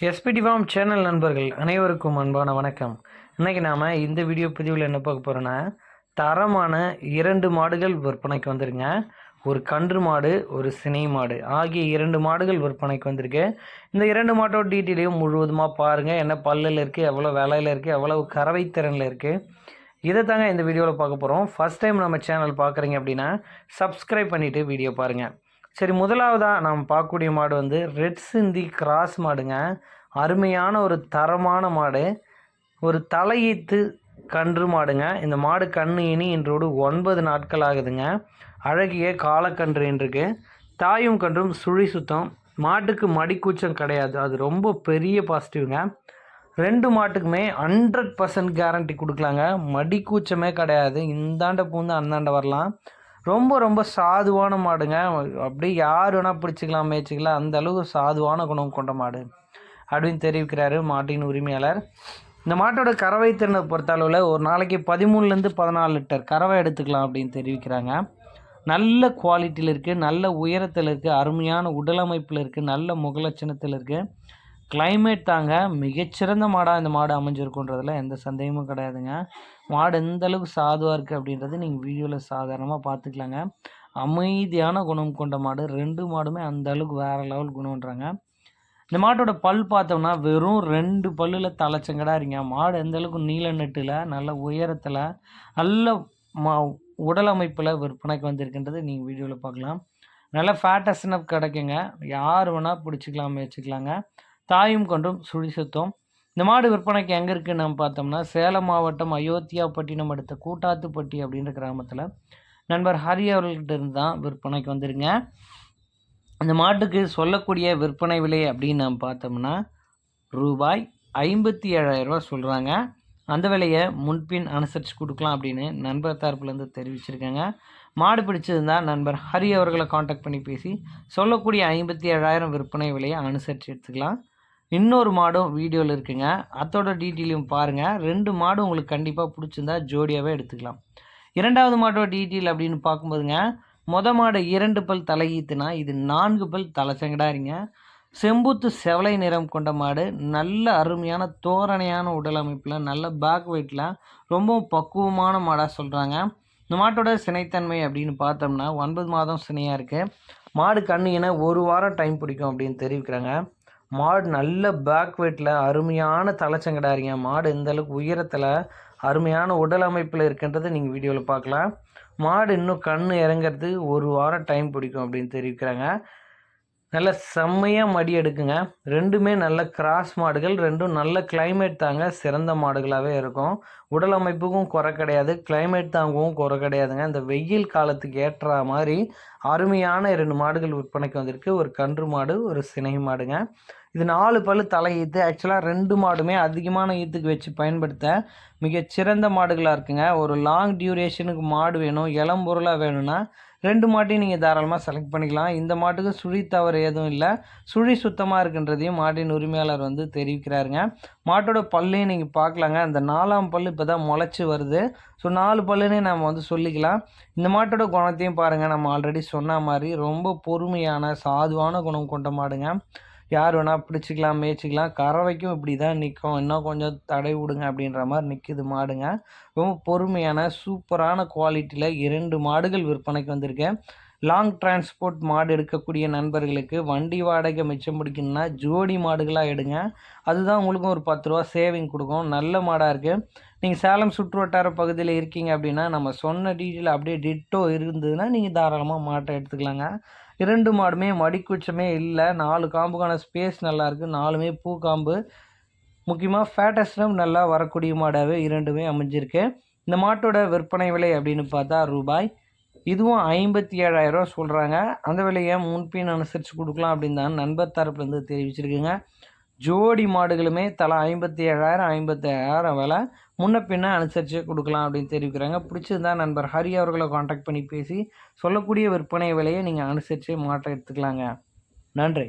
SPD form channel நண்பர்கள் அனைவருக்கும் அன்பான வணக்கம். இன்றைக்கி நாம் இந்த வீடியோ பதிவில் என்ன பார்க்க போகிறோன்னா தரமான இரண்டு மாடுகள் விற்பனைக்கு வந்துருங்க. ஒரு கன்று மாடு ஒரு சினை மாடு ஆகிய இரண்டு மாடுகள் விற்பனைக்கு வந்திருக்கு. இந்த இரண்டு மாட்டோட டீட்டெயிலையும் முழுவதுமாக பாருங்கள் என்ன பல்லில் இருக்குது எவ்வளோ விலையில் இருக்குது எவ்வளோ கறவை திறனில் இருக்குது இதை தாங்க இந்த வீடியோவில் பார்க்க போகிறோம் ஃபஸ்ட் டைம் நம்ம சேனல் பார்க்குறீங்க அப்படின்னா சப்ஸ்கிரைப் பண்ணிவிட்டு வீடியோ பாருங்கள் சரி முதலாவதாக நாம் பார்க்கக்கூடிய மாடு வந்து ரெட் சிந்தி கிராஸ் மாடுங்க. அருமையான ஒரு தரமான மாடு. ஒரு தலையீத்து கன்று மாடுங்க. இந்த மாடு கன்று இனி இன்றோடு ஒன்பது நாட்கள் ஆகுதுங்க. அழகிய காலக்கன்று இன்றுக்கு. தாயும் கன்றும் சுழி சுத்தம். மாட்டுக்கு மடிக்கூச்சம் கிடையாது. அது ரொம்ப பெரிய பாசிட்டிவ்ங்க ரெண்டு மாட்டுக்குமே ஹண்ட்ரட் பர்சன்ட் கேரண்டி கொடுக்கலாங்க. மடிக்கூச்சமே கிடையாது. இந்தாண்ட பூந்து அந்தாண்ட வரலாம். ரொம்ப ரொம்ப சாதுவான மாடுங்க. அப்படியே யார் வேணால் பிடிச்சிக்கலாம் மேய்ச்சிக்கலாம். அந்த அளவுக்கு சாதுவான குணம் கொண்ட மாடு அப்படின்னு தெரிவிக்கிறாரு மாட்டின் உரிமையாளர். இந்த மாட்டோட கறவை திறனை பொறுத்த அளவில் ஒரு நாளைக்கு பதிமூணுலேருந்து பதினாலு லிட்டர் கறவை எடுத்துக்கலாம் அப்படின்னு தெரிவிக்கிறாங்க. நல்ல குவாலிட்டியில் இருக்குது நல்ல உயரத்தில் இருக்குது அருமையான உடலமைப்பில் இருக்குது நல்ல முகலட்சணத்தில் இருக்குது கிளைமேட் தாங்க மிகச்சிறந்த மாடாக இந்த மாடு அமைஞ்சிருக்குன்றதுல எந்த சந்தேகமும் கிடையாதுங்க. மாடு எந்த அளவுக்கு சாதுவாக இருக்குது அப்படின்றது நீங்கள் வீடியோவில் சாதாரணமாக பார்த்துக்கலாங்க. அமைதியான குணம் கொண்ட மாடு. ரெண்டு மாடுமே அந்த அளவுக்கு வேறு லெவல் குணம்ன்றாங்க. இந்த மாட்டோட பல் பார்த்தோம்னா வெறும் ரெண்டு பல்லில் தலைச்சங்கடா இருங்க மாடு எந்த அளவுக்கு நீல நெட்டில் நல்ல உயரத்தில் நல்ல மா உடல் அமைப்பில் விற்பனைக்கு வந்திருக்கின்றது நீங்கள் வீடியோவில் பார்க்கலாம். நல்ல ஃபேட்டஸ்னப் கிடைக்குங்க. யார் வேணால் பிடிச்சிக்கலாம் வச்சுக்கலாங்க தாயும் கொண்டும் சுழிசுத்தோம் இந்த மாடு விற்பனைக்கு எங்கே இருக்குன்னு நம்ம பார்த்தோம்னா சேலம் மாவட்டம் அயோத்தியாப்பட்டினம் அடுத்த கூட்டாத்துப்பட்டி அப்படின்ற கிராமத்தில். நண்பர் ஹரி அவர்கள்ட்ட இருந்து தான் விற்பனைக்கு வந்துருங்க. இந்த மாட்டுக்கு சொல்லக்கூடிய விற்பனை விலை அப்படின்னு நம்ம பார்த்தோம்னா ரூபாய் ஐம்பத்தி ஏழாயிரரூபா சொல்கிறாங்க அந்த விலையை முன்பின் அனுசரித்து கொடுக்கலாம் அப்படின்னு நண்பர் தரப்புலேருந்து தெரிவிச்சிருக்காங்க. மாடு பிடிச்சிருந்தால் நண்பர் ஹரி அவர்களை காண்டாக்ட் பண்ணி பேசி சொல்லக்கூடிய ஐம்பத்தி ஏழாயிரம் விற்பனை விலையை அனுசரித்து எடுத்துக்கலாம். இன்னொரு மாடும் வீடியோவில் இருக்குங்க. அதோட டீட்டெயிலையும் பாருங்கள் ரெண்டு மாடும் உங்களுக்கு கண்டிப்பாக பிடிச்சிருந்தா ஜோடியாகவே எடுத்துக்கலாம். இரண்டாவது மாட்டோட டீட்டெயில் அப்படின்னு பார்க்கும்போதுங்க மொத மாடு இரண்டு பல் தலையீத்துனா இது நான்கு பல் தலைச்சங்கடாரிங்க செம்புத்து செவலை நிறம் கொண்ட மாடு நல்ல அருமையான தோரணையான உடல் அமைப்பில் நல்ல பேக் வெயிட்டில் ரொம்பவும் பக்குவமான மாடாக சொல்கிறாங்க இந்த மாட்டோட சினைத்தன்மை அப்படின்னு பார்த்தோம்னா ஒன்பது மாதம் சினையாக இருக்குது மாடு கண்ணிங்கன்னா ஒரு வாரம் டைம் பிடிக்கும் அப்படின்னு தெரிவிக்கிறாங்க. மாடு நல்ல பேக் வெயிட்டில் அருமையான தலைச்சங்கடாரிங்க மாடு எந்த அளவுக்கு உயரத்தில் அருமையான உடல் அமைப்பில் இருக்கின்றதை நீங்கள் வீடியோவில் பார்க்கலாம். மாடு இன்னும் கண் இறங்கிறது ஒரு வாரம் டைம் பிடிக்கும் அப்படின்னு தெரிவிக்கிறாங்க. நல்ல செம்மையாக மடி எடுக்குங்க. ரெண்டுமே நல்ல கிராஸ் மாடுகள் ரெண்டும் நல்ல கிளைமேட் தாங்க சிறந்த மாடுகளாகவே இருக்கும். உடல் அமைப்புக்கும் குறை கிடையாது கிளைமேட் தாங்கவும் குறை கிடையாதுங்க. இந்த வெயில் காலத்துக்கு ஏற்ற மாதிரி அருமையான இரண்டு மாடுகள் விற்பனைக்கு வந்திருக்கு. ஒரு கன்று மாடு ஒரு சினை மாடுங்க. இது நாலு பல்லு தலை ஈத்து. ஆக்சுவலாக ரெண்டு மாடுமே அதிகமான ஈத்துக்கு வச்சு பயன்படுத்த மிகச்சிறந்த மாடுகளாக இருக்குங்க. ஒரு லாங் டியூரேஷனுக்கு மாடு வேணும் இளம் பொருளாக வேணும்னா ரெண்டு மாட்டையும் நீங்கள் தாராளமாக செலக்ட் பண்ணிக்கலாம். இந்த மாட்டுக்கு சுழி தவறு எதுவும் இல்லை. சுழி சுத்தமாக இருக்குன்றதையும் மாட்டின் உரிமையாளர் வந்து தெரிவிக்கிறாருங்க. மாட்டோட பல்லையும் நீங்கள் பார்க்கலாங்க. அந்த நாலாம் பல் இப்போ தான் முளைச்சி வருது. ஸோ நாலு பல்லுன்னு நம்ம வந்து சொல்லிக்கலாம். இந்த மாட்டோட குணத்தையும் பாருங்கள் நம்ம ஆல்ரெடி சொன்ன மாதிரி ரொம்ப பொறுமையான சாதுவான குணம் கொண்ட மாடுங்க. யார் வேணால் பிடிச்சிக்கலாம் மேய்ச்சிக்கலாம். கறவைக்கும் இப்படி தான் நிற்கும் இன்னும் கொஞ்சம் தடை விடுங்க அப்படின்ற மாதிரி நிற்கிது மாடுங்க. ரொம்ப பொறுமையான சூப்பரான குவாலிட்டியில் இரண்டு மாடுகள் விற்பனைக்கு வந்திருக்கேன். லாங் டிரான்ஸ்போர்ட் மாடு எடுக்கக்கூடிய நண்பர்களுக்கு வண்டி வாடகை மிச்சம் பிடிக்கணும்னா ஜோடி மாடுகளாக எடுங்க. அதுதான் உங்களுக்கும் ஒரு பத்து ரூபா சேவிங் கொடுக்கும். நல்ல மாடாக இருக்குது நீங்கள் சேலம் சுற்று வட்டார பகுதியில் இருக்கீங்க அப்படின்னா நம்ம சொன்ன டீட்டெயில் அப்படியே டிட்டோ இருந்ததுன்னா நீங்கள் தாராளமாக மாட்டை எடுத்துக்கலாங்க. இரண்டு மாடுமே மடிக்குச்சமே இல்லை. நாலு காம்புக்கான ஸ்பேஸ் நல்லாயிருக்கு நாலுமே பூ காம்பு முக்கியமாக ஃபேட்டஸ்டம் நல்லா வரக்கூடிய மாடாகவே இரண்டுமே அமைஞ்சிருக்கு. இந்த மாட்டோட விற்பனை விலை அப்படின்னு பார்த்தா ரூபாய் இதுவும் ஐம்பத்தி ஏழாயிரரூவா சொல்கிறாங்க அந்த விலையை முன்பின் அனுசரித்து கொடுக்கலாம் அப்படின்னு தான் நண்பர் தரப்புலேருந்து தெரிவிச்சிருக்குங்க. ஜோடி மாடுகளுமே தலா ஐம்பத்தி ஏழாயிரம் ஐம்பத்தி ஏழாயிரம் விலை. முன்ன பின்ன அனுசரித்து கொடுக்கலாம் அப்படின்னு தெரிவிக்கிறாங்க. பிடிச்சிருந்தா நண்பர் ஹரி அவர்களை காண்டாக்ட் பண்ணி பேசி சொல்லக்கூடிய விற்பனை விலையை நீங்கள் அனுசரித்து மாற்றம் எடுத்துக்கலாங்க. நன்றி.